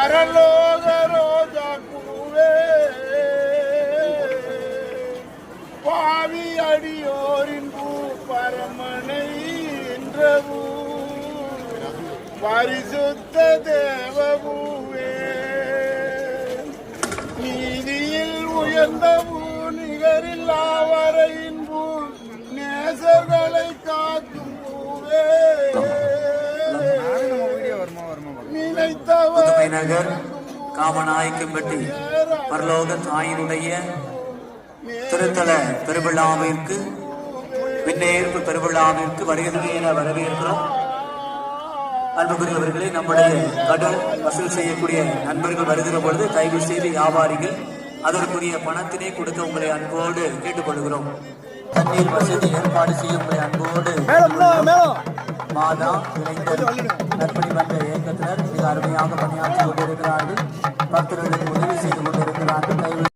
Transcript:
பரலோக ரோஜா பூவே பாவி அடியோரின் பூ பரமனை என்றபூ பரிசுத்த தேவபூவே. நீதியில் உயர்ந்த நிகரில்லாவரையில் புதுமை நகர் காமநாயக்கம்பட்டி பரலோக தாயினுடைய திருத்தல பெருவிழாவிற்கு விண்ணேற்பு பெருவிழாவிற்கு வருகிறது என வரவேற்கிறோம். அன்புக்குரியவர்களே நம்முடைய கடன் வசூல் செய்யக்கூடிய நண்பர்கள் வருகிற பொழுது தயவு செய்து வியாபாரிகள் அதற்குரிய பணத்தினை கொடுக்க உங்களை அன்போடு கேட்டுக்கொள்கிறோம். தண்ணீர் வசதி ஏற்பாடு செய்ய உங்களை அன்போடு மாதா இளைஞர் நற்பணி மன்ற இயக்கத்தினர் மிக அருமையாக பணியாற்றி கொண்டிருக்கிறார்கள். பக்தர்களுக்கு உதவி செய்து கொண்டிருக்கிறார்கள்.